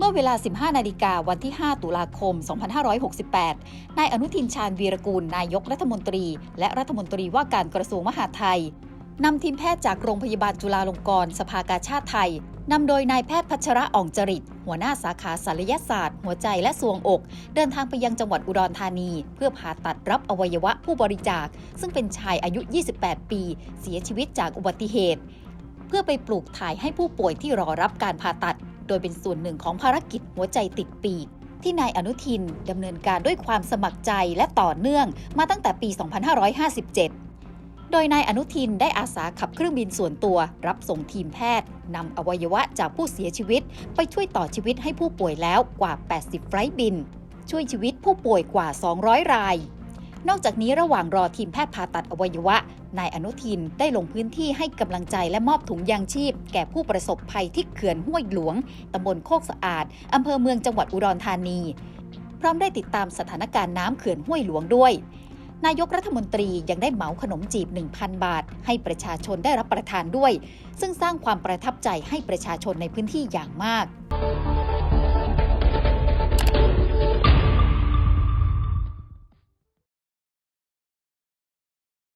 เมื่อเวลา 15 นาฬิกาวันที่ 5 ตุลาคม 2568 นายอนุทินชาญวีรกูล นายกรัฐมนตรี และรัฐมนตรีว่าการกระทรวงมหาดไทยนำทีมแพทย์จากโรงพยาบาลจุฬาลงกรณ์สภากาชาติไทยนำโดยนายแพทย์พัชระอ่องจริต หัวหน้าสาขาศัลยศาสตร์ หัวใจและสวงอก เดินทางไปยังจังหวัดอุดรธานี เพื่อผ่าตัดรับอวัยวะผู้บริจาค ซึ่งเป็นชายอายุ 28 ปี เสียชีวิตจากอุบัติเหตุ เพื่อไปปลูกถ่ายให้ผู้ป่วยที่รอรับการผ่าตัด โดยเป็นส่วนหนึ่งของภารกิจหัวใจติดปีก ที่นายอนุทินดำเนินการด้วยความสมัครใจและต่อเนื่องมาตั้งแต่ปี 2557โดยนายอนุทินได้อาสาขับเครื่องบินส่วนตัว รับส่งทีมแพทย์นำอวัยวะจากผู้เสียชีวิต ไปช่วยต่อชีวิตให้ผู้ป่วยแล้วกว่า 80 ไฟล์บิน ช่วยชีวิตผู้ป่วยกว่า 200 ราย นอกจากนี้ระหว่างรอทีมแพทย์ผ่าตัดอวัยวะ นายอนุทินได้ลงพื้นที่ให้กำลังใจและมอบถุงยางชีพ แก่ผู้ประสบภัยที่เขื่อนห้วยหลวงตำบลโคกสะอาดอำเภอเมืองจังหวัดอุดรธานี พร้อมได้ติดตามสถานการณ์น้ำเขื่อนห้วยหลวงด้วย นายกรัฐมนตรียังได้เหมาขนมจีบ 1,000 บาท ให้ประชาชนได้รับประทานด้วย ซึ่งสร้างความประทับใจให้ประชาชนในพื้นที่อย่างมาก